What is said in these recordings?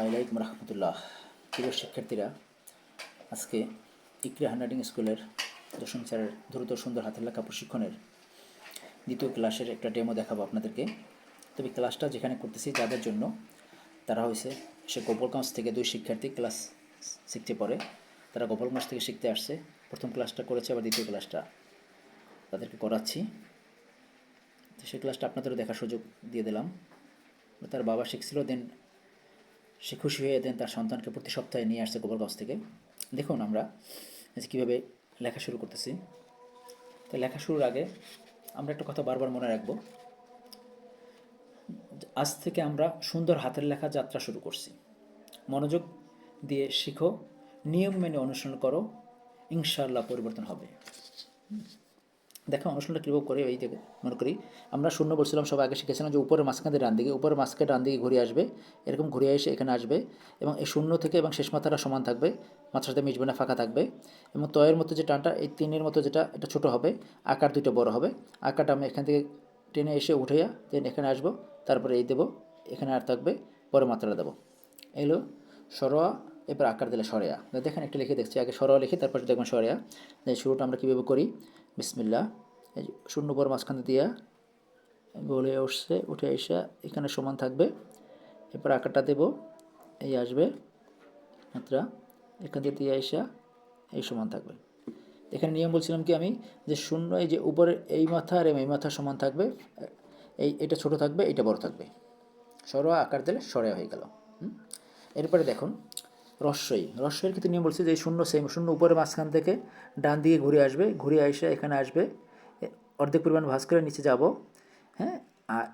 আলাইকুম রহমতুল্লাহ। প্রিয় শিক্ষার্থীরা, আজকে ইকরা হ্যান্ডরাইটিং স্কুলের দশম স্যারের দ্রুত সুন্দর হাতের লেখা প্রশিক্ষণের দ্বিতীয় ক্লাসের একটা ডেমো দেখাবো আপনাদেরকে। তবে ক্লাসটা যেখানে করতেছি যাদের জন্য, তারা হয়েছে সে গোপালগঞ্জ থেকে দুই শিক্ষার্থী ক্লাস শিখতে পড়ে। তারা গোপালগঞ্জ থেকে শিখতে আসছে। প্রথম ক্লাসটা করেছে, আবার দ্বিতীয় ক্লাসটা তাদেরকে করাচ্ছি। তো সেই ক্লাসটা আপনাদেরও দেখার সুযোগ দিয়ে দিলাম। তার বাবা শিখছিল দেন সে খুশি হয়ে দেন তার সন্তানকে প্রতি সপ্তাহে নিয়ে আসছে গোপালগঞ্জ থেকে। দেখুন আমরা আজ কীভাবে লেখা শুরু করতেছি। তো লেখা শুরুর আগে আমরা একটা কথা বারবার মনে রাখব। আজ থেকে আমরা সুন্দর হাতের লেখা যাত্রা শুরু করছি। মনোযোগ দিয়ে শিখো, নিয়ম মেনে অনুসরণ করো, ইনশাআল্লাহ পরিবর্তন হবে। দেখো অনুশীলনটা কীভাবে করে, এই দেখে মনে করি, আমরা শূন্য বলছিলাম, সবাই আগে শিখেছিলাম যে উপরে মাঝখান দিয়ে ডান দিকে উপরে মাঝখানে ডান দিকে ঘুরে আসবে, এরকম ঘুরে এসে এখানে আসবে, এবং এই শূন্য থেকে এবং শেষ মাথাটা সমান থাকবে, মাথার সাথে মিশবে না, ফাঁকা থাকবে, এবং তয়ের মতো যে টানটা, এই তিনের মতো যেটা, এটা ছোট হবে, আকার দুটো বড় হবে, আকারটা আমি এখান থেকে টেনে এসে উঠাইয়া দেন, এখানে আসব, তারপরে এই দেবো, এখানে আর থাকবে পরে মাত্রাটা দেবো, এলো, সরোয়া এবার আকার দিলে সরেয়া, দেখেন একটা লিখে দেখছি, আগে সরোয়া লিখে, তারপর দেখবেন সরেয়া শুরুটা আমরা কীভাবে করি বিসমিল্লা শূন্য পর মাঝখানে দিয়া গলে উঠছে, উঠে এসে এখানে সমান থাকবে। এরপর আকারটা দেব, এই আসবে। মাত্রা, এখান থেকে দিয়ে এসে এই সমান থাকবে। এখানে নিয়ম বলছিলাম কি আমি, যে শূন্য, এই যে উপরে এই মাথা আর এই মাথা সমান থাকবে। এই, এটা ছোট থাকবে, এটা বড় থাকবে। সরোয়া আকার দিলে সরেয়া হয়ে গেল। হুম? এরপরে দেখুন রস্যই রস্যের ক্ষেত্রে নিয়ম বলছে যে শূন্য সেম শূন্য উপরে মাঝখান থেকে ডান দিকে ঘুরে আসবে, ঘুরে এসে এখানে আসবে। অর্ধেক পরিমাণ ভাঁজ করে নিচে যাব। হ্যাঁ? আর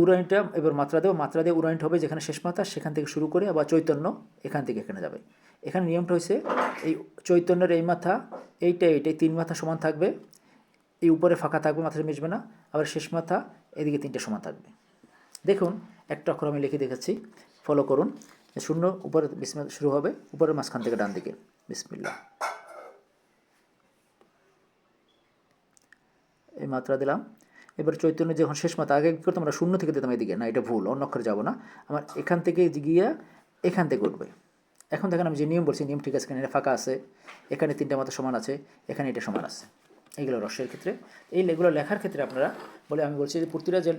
উড়াইনটা এবার মাত্রা দেবো। মাত্রা দিয়ে উড়াইনটা হবে যেখানে শেষ মাথা সেখান থেকে শুরু করে আবার চৈতন্য এখান থেকে এখানে যাবে। এখানে নিয়মটা হচ্ছে এই চৈতন্যের এই মাথা, এইটা এইটাই তিন মাথা সমান থাকবে। এই উপরে ফাঁকা থাকবে, মাথাটা মিশবে না। আবার শেষ মাথা, এদিকে তিনটে সমান থাকবে। দেখুন, একটা অক্ষর আমি লিখে দেখাচ্ছি। ফলো করুন। শূন্য উপরে বিসমিল্লা শুরু হবে, উপরের মাঝখান থেকে ডান দিকে। বিসমিল্লা। এই মাত্রা দিলাম। এবার চৈতন্য যখন শেষ মাত্রা, আগে করতাম আমরা শূন্য থেকে দিতাম এদিকে? না, এটা ভুল, অন্য অক্ষরে যাব না। আমার এখান থেকে গিয়ে, এখান থেকে উঠবে। এখন দেখেন আমি যে নিয়ম বলছি, নিয়ম ঠিক আছে এখানে ফাঁকা আছে। এখানে তিনটা মাথা সমান আছে, এখানে এটা সমান আছে। এইগুলো রসের ক্ষেত্রে। এই এগুলো লেখার ক্ষেত্রে আপনারা, বলে আমি বলছি যে প্রতিটা যে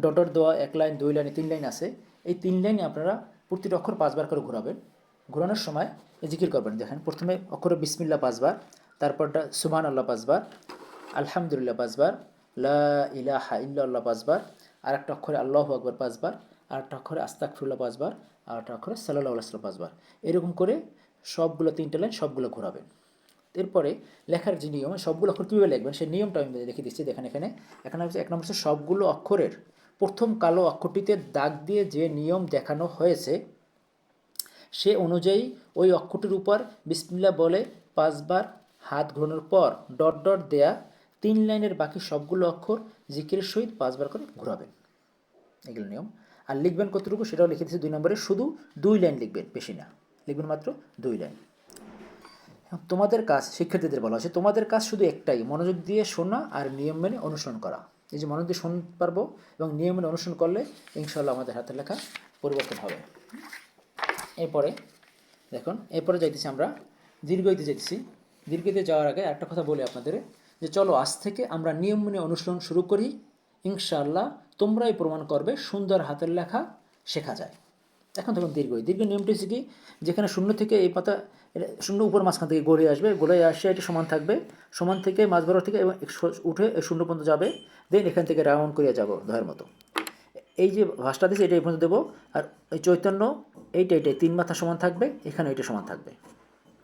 ডটর দেওয়া এক লাইন, দুই লাইন, তিন লাইন আছে, এই তিন লাইনে আপনারা প্রতিটা অক্ষর পাঁচবার করে ঘোরাবেন। ঘোরানোর সময় জিকির করবেন। দেখেন, প্রথমে অক্ষরে বিসমিল্লা পাঁচবার, তারপরটা সুবহান আল্লাহ পাঁচবার, আলহামদুলিল্লাহ পাঁচবার, লা ইল্লাল্লাহ পাঁচবার আর একটা অক্ষরে আল্লাহ আকবর পাঁচবার আর একটা অক্ষরে আস্তাকফিরুল্লাহ পাঁচবার আর একটা অক্ষরে সাল্লাহ পাঁচবার। এরকম করে সবগুলো তিনটে লাইন সবগুলো ঘোরাবেন। এরপরে লেখার যে নিয়ম, সবগুলো অক্ষর কীভাবে লিখবেন, সেই নিয়মটা আমি লিখে দিচ্ছি। দেখেন এখানে এখানে এক নম্বর হচ্ছে সবগুলো অক্ষরের প্রথম কালো অক্ষরটিতে দাগ দিয়ে যে নিয়ম দেখানো হয়েছে, সে অনুযায়ী ওই অক্ষরটির উপর বিসমিল্লা বলে পাঁচবার হাত ঘোরানোর পর ডট ডট দেয়া তিন লাইনের বাকি সবগুলো অক্ষর জিকিরের সহিত পাঁচবার করে ঘোরাবেন। এগুলো নিয়ম। আর লিখবেন কতটুকু সেটাও লিখে দিচ্ছি দুই নম্বরে। শুধু দুই লাইন লিখবেন, বেশি না। লিখবেন মাত্র দুই লাইন। তোমাদের কাজ শিক্ষার্থীদের বলা হচ্ছে তোমাদের কাজ শুধু একটাই, মনোযোগ দিয়ে শোনা আর নিয়ম মেনে অনুসরণ করা। এই যে মনোযোগ শুনতে পারব এবং নিয়মিত অনুসরণ করলে ইনশাল্লাহ আমাদের হাতের লেখা পরিবর্তন হবে। এরপরে দেখুন, এরপরে যাইতেছি আমরা দীর্ঘইতে যাইতেছি। দীর্ঘইতে যাওয়ার আগে একটা কথা বলি আপনাদের যে চলো, আজ থেকে আমরা নিয়ম মেনে অনুশীলন শুরু করি। ইনশাআল্লাহ তোমরাই প্রমাণ করবে সুন্দর হাতের লেখা শেখা যায়। এখন তখন দীর্ঘ। দীর্ঘ নিয়মটি হচ্ছে কি, যেখানে শূন্য থেকে এই পাতা শূন্য উপর মাঝখান থেকে গড়ে আসবে, গড়ে আসে, এটি সমান থাকবে, সমান থেকে মাছ বড় থেকে এবং উঠে শূন্য পর্যন্ত যাবে, দেন এখান থেকে রাউন্ড করিয়া যাব দয়ের মতো। এই যে ভাষটা দিয়েছি এটা এই পর্যন্ত দেবো, আর এই চৈতন্য, এইটা এইটাই তিন মাথা সমান থাকবে, এখানে এটা সমান থাকবে।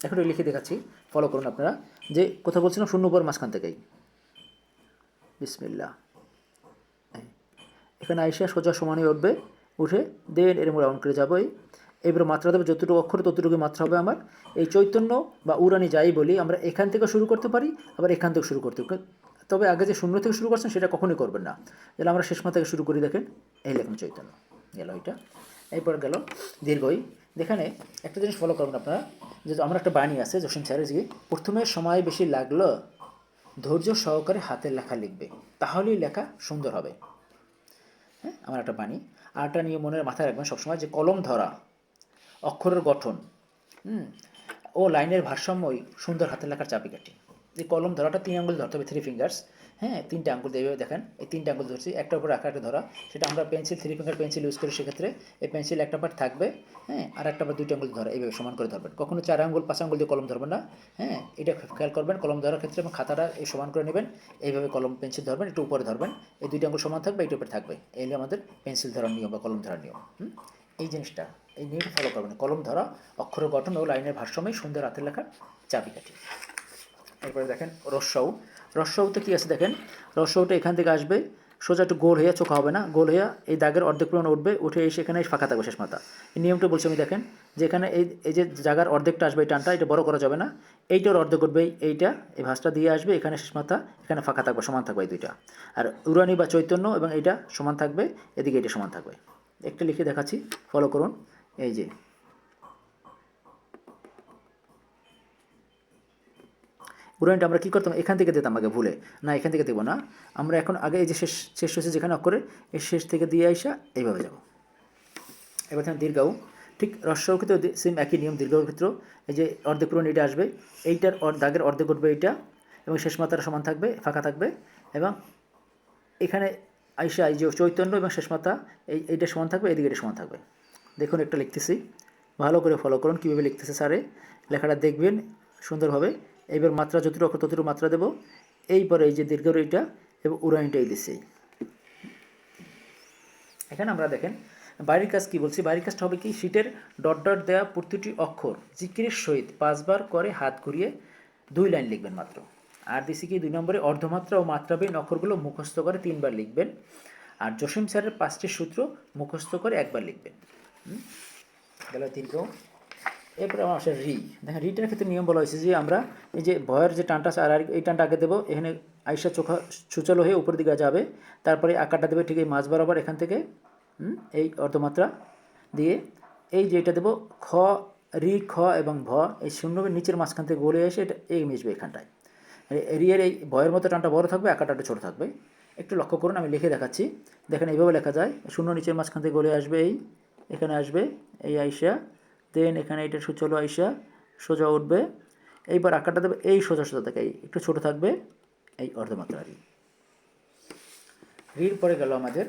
এখন লিখে দেখাচ্ছি ফলো করুন আপনারা, যে কথা বলছিলাম শূন্য উপর মাঝখান থেকেই। বিসমিল্লা এখানে আইসা সোজা সমানে উঠবে উঠে, দেন এরম রাউন্ড করে যাব এই মাত্রা দেবে যতটুকু অক্ষর ততটুকু মাত্রা হবে আমার। এই চৈতন্য বা উড়ানি যাই বলি, আমরা এখান থেকে শুরু করতে পারি, আবার এখান থেকে শুরু করতে। তবে আগে যে শূন্য থেকে শুরু করছেন সেটা কখনোই করবেন না। যেন আমরা শেষ থেকে শুরু করি, দেখেন। এই লেখুন চৈতন্য। গেল এটা। এরপর গেল দীর্ঘই। যেখানে একটা জিনিস ফলো করবেন আপনারা। যে আমার একটা বাণী আছে, জসিম স্যারের যে, প্রথমে সময় বেশি লাগল, ধৈর্য সহকারে হাতের লেখা লিখবে, তাহলেই লেখা সুন্দর হবে। হ্যাঁ আমার একটা বাণী আরটা নিয়ে মনের মাথায় রাখবেন সবসময় যে কলম ধরা, অক্ষরের গঠন, হুম, ও লাইনের ভারসাম্যই সুন্দর হাতে লেখার চাবিকাঠি। এই কলম ধরাটা তিন আঙ্গুল ধরতে হবে থ্রি ফিঙ্গার্স হ্যাঁ তিনটে আঙ্গুল এইভাবে দেখেন, এই তিনটে আঙ্গুল ধরছি, একটা উপর রাখা একটা ধরা। সেটা আমরা pencil three finger pencil use করি সেক্ষেত্রে, এই পেন্সিল একটা পার্ট থাকবে হ্যাঁ আর একটা পার্ট দুইটা আঙ্গুল ধরা, এইভাবে সমান করে ধরবেন। কখনো চার আঙ্গুল, পাঁচ আঙ্গুল দিয়ে কলম ধরবেন না হ্যাঁ এটা খেয়াল করবেন, কলম ধরার ক্ষেত্রে এবং খাতাটা এই সমান করে নেবেন, এইভাবে কলম পেন্সিল ধরবেন, একটু উপরে ধরবেন, এই দুইটা আঙ্গুল সমান থাকবে এইটা উপরে থাকবে। এই আমাদের পেন্সিল ধরার নিয়ম বা কলম ধরার নিয়ম, হুম? এই জিনিসটা, এই নিয়মটা ফলো করবেন। কলম ধরা, অক্ষর গঠন ও লাইনের ভারসাম্যই সুন্দর হাতের লেখার চাবিকাঠি। এরপরে দেখেন রস্যৌ রস্যৌতে কী আছে দেখেন? রস্যৌটা এখান থেকে আসবে, সোজা একটু গোল হইয়া চোখা হবে না, গোল হইয়া এই দাগের অর্ধেক পরিমাণ উঠবে, উঠে এসে এখানে ফাঁকা থাকবে শেষ মাথা। এই নিয়মটা বলছি আমি দেখেন, যে এখানে এই এই যে জায়গার অর্ধেকটা আসবে এই টানটা, এটা বড় করা যাবে না, এইটার অর্ধেক উঠবে, এইটা, এই ভাঁজটা দিয়ে আসবে, এখানে শেষ মাথা, এখানে ফাঁকা থাকবে, সমান থাকবে এই দুইটা। আর উরানি বা চৈতন্য এবং এইটা সমান থাকবে, এদিকে এটা সমান থাকবে। একটা লিখে দেখাচ্ছি ফলো করুন, এই যে উড়ানটা আমরা কী করতাম? এখান থেকে দিতাম আগে, ভুলে। না, এখান থেকে দেবো না। আমরা এখন আগে এই যে শেষ শেষ হয়েছে যেখানে অক্ষরে, এই শেষ থেকে দিয়ে আইসা এইভাবে যাব। এবার দেখেন দীর্ঘাও ঠিক রস্যর ক্ষেত্রেও সেম একই নিয়ম দীর্ঘার ক্ষেত্রেও এই যে অর্ধেক পূরণ এটা আসবে। এইটার দাগের অর্ধেক উঠবে এইটা এবং শেষ মাত্রা সমান থাকবে, ফাঁকা থাকবে এবং এখানে আইসা এই যে চৈতন্য এবং শেষ মাত্রা, এই এইটা সমান থাকবে, এদিকে এটা সমান থাকবে। দেখুন একটা লিখতেছি। ভালো করে ফলো করুন। কীভাবে লিখতেছে স্যারে লেখাটা দেখবেন সুন্দরভাবে। এইবার মাত্রা, যতটুকু অক্ষর ততটুকু মাত্রা দেবো এইপরে এই যে দীর্ঘ এইটা এবং উড়াইনটাই দিচ্ছি। এখানে আমরা দেখেন, বাইরের কাজ কি বলছি? বাইরের কাজটা হবে কি? শীটের ডট ডট দেওয়া প্রতিটি অক্ষর জিকিরের সহিত পাঁচবার করে হাত ঘুরিয়ে দুই লাইন লিখবেন মাত্র। আর দিছি কি? দুই নম্বরে অর্ধমাত্রা ও মাত্রাবিহীন অক্ষরগুলো মুখস্থ করে তিনবার লিখবেন। আর জসিম স্যারের পাঁচটি সূত্র মুখস্থ করে একবার লিখবেন? গেল দীর্ঘ। এরপরে আমার আসে রি। দেখেন রিটার ক্ষেত্রে নিয়ম বলা হয়েছে যে আমরা এই যে ভয়ের যে টানটা আছে, আর এই টানটা আগে দেবো, এখানে আইসা চোখা সুচালো হয়ে উপর দিকে যাবে, তারপরে আকারটা দেবে ঠিক এই মাছ বরাবর এখান থেকে এই অর্ধমাত্রা দিয়ে, এই যে এটা দেবো খ, রি, খ এবং ভ, এই শূন্য নিচের মাঝখান থেকে গলে এসে এটা এই মিশবে এখানটায়। রি- রিয়ের এই ভয়ের মতো টানটা বড় থাকবে, আকারটা ছোটো থাকবে। একটু লক্ষ্য করুন, আমি লিখে দেখাচ্ছি। দেখেন, এইভাবে লেখা যায়, শূন্য নিচের মাঝখান থেকে গলে আসবে এই, এখানে আসবে এই আইসা দেন এখানে এটা চলো আইসা, সোজা উঠবে। এইবার আকারটা দেবে এই সোজা সোজা থেকে একটু ছোটো থাকবে, এই অর্ধমাত্রা রি রির পরে গেল আমাদের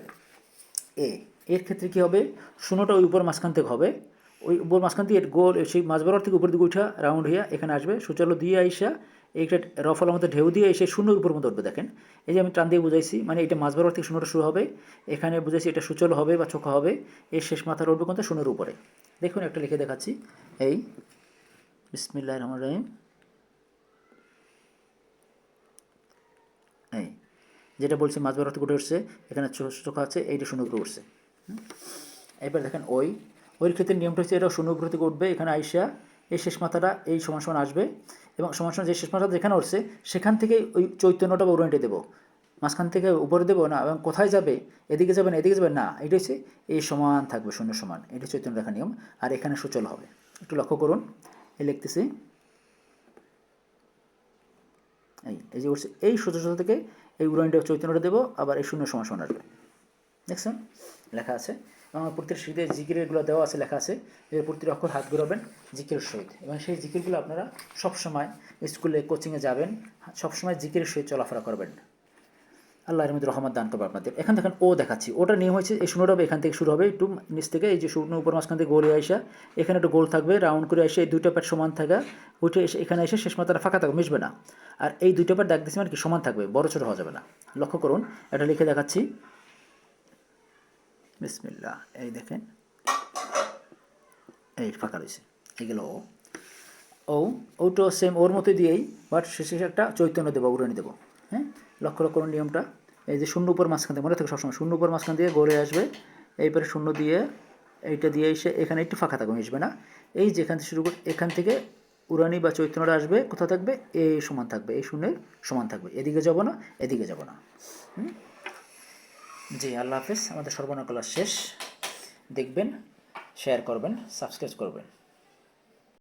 এ এর ক্ষেত্রে কী হবে? শূন্যটা ওই উপর মাঝখান থেকে হবে। ওই উপর মাঝখান থেকে গোল, সেই মাঝ বরাবর থেকে উপর দিকে উঠা, রাউন্ড হইয়া এখানে আসবে। সুচালো দিয়ে আইসা এইটা রফলের মধ্যে ঢেউ দিয়ে এসে শূন্যের উপর মধ্যে উঠবে, দেখেন। এই যে আমি টান দিয়ে বুঝাইছি মানে এটা মাঝ বরাবর থেকে শূন্যটা শুরু হবে। এখানে বুঝাইছি এটা সুচল হবে বা চোখা হবে। এর শেষ মাথার উঠবে কিন্তু শূন্যের উপরে। দেখুন, একটা লিখে দেখাচ্ছি। এই বিসমিল্লাহ রহমান রহিম। এই, যেটা বলছি মাছ বরাবর থেকে উঠে উঠছে, এখানে চোখা আছে, এইটা শূন্য উপরে উঠছে? এবার দেখেন ওই ওই ক্ষেত্রে নিয়মটা হচ্ছে এটা শূন্য উপর থেকে উঠবে। এখানে আইসা এই শেষ মাথাটা এই সমান সমান আসবে এবং সমান সমান যে শেষ মাথাটা যেখানে উঠছে, সেখান থেকে ওই চৈতন্যটা বা উড়ানটা দেবো। মাঝখান থেকে উপরে দেবো না, এবং কোথায় যাবে, এদিকে যাবে না, এদিকে যাবে না, এটা হচ্ছে এই সমান থাকবে, শূন্য সমান, এটা চৈতন্য রেখা নিয়ম, আর এখানে সুচল হবে। একটু লক্ষ্য করুন এই লিখতেছি, এই এই যে উঠছে, এই সোজা থেকে এই উড়ানটা, চৈতন্যটা দেবো, আবার এই শূন্য সমান সমান আসবে। দেখছেন? লেখা আছে আমার প্রত্যেক শীতে জিকিরেরগুলো দেওয়া আছে, লেখা আছে। এর প্রতিটি অক্ষর হাত ঘুরাবেন, জিকিরের সহিত। এবং সেই জিকিরগুলো আপনারা সবসময় স্কুলে, কোচিংয়ে যাবেন, সবসময় জিকিরের সহিত চলাফেরা করবেন। আল্লাহ রহমদ রহমান দান করবে আপনাদের। এখান দেখেন ও দেখাচ্ছি। ওটা নিয়ম হয়েছে, এই শূন্যটা হবে, এখান থেকে শুরু হবে। একটু নিচ থেকে, এই যে শূন্য উপর মাঝখান থেকে গোলে আসা এখানে একটু গোল থাকবে, রাউন্ড করে এসে এই দুইটা প্যাট সমান থাকা, উঠে এসে এখানে এসে শেষ মাত্রা ফাঁকা থাকবে মিশবে না। আর এই দুইটা প্যাট দেখ দিচ্ছি মানে কি সমান থাকবে, বড় ছোটো হওয়া যাবে না। লক্ষ্য করুন, এটা লিখে দেখাচ্ছি। বিসমিল্লাহ, এই দেখেন। এই ফাঁকা রয়েছে। এগুলো ও ও ওটো সেম ওর মতো দিয়েই বাট শেষে একটা চৈতন্য দেবো, উড়ানি দেবো। হ্যাঁ? লক্ষ্য করুন নিয়মটা। এই যে শূন্য উপর মাঝখান থেকে মনে থাকে সবসময় শূন্য উপর মাঝখান দিয়ে গড়ে আসবে। এইবারে শূন্য দিয়ে, এইটা দিয়ে এসে এখানে একটু ফাঁকা থাকবে মিশবে না। এই যেখান থেকে শুরু করে, এখান থেকে উড়ানি বা চৈতন্যটা আসবে কোথাও থাকবে? এই সমান থাকবে, এই শূন্যের সমান থাকবে। এদিকে যাব না, এদিকে যাব না। হুম? জি আল্লাহ হাফেজ। আমাদের সর্বনাকলা শেষ। দেখবেন শেয়ার করবেন সাবস্ক্রাইব করবেন।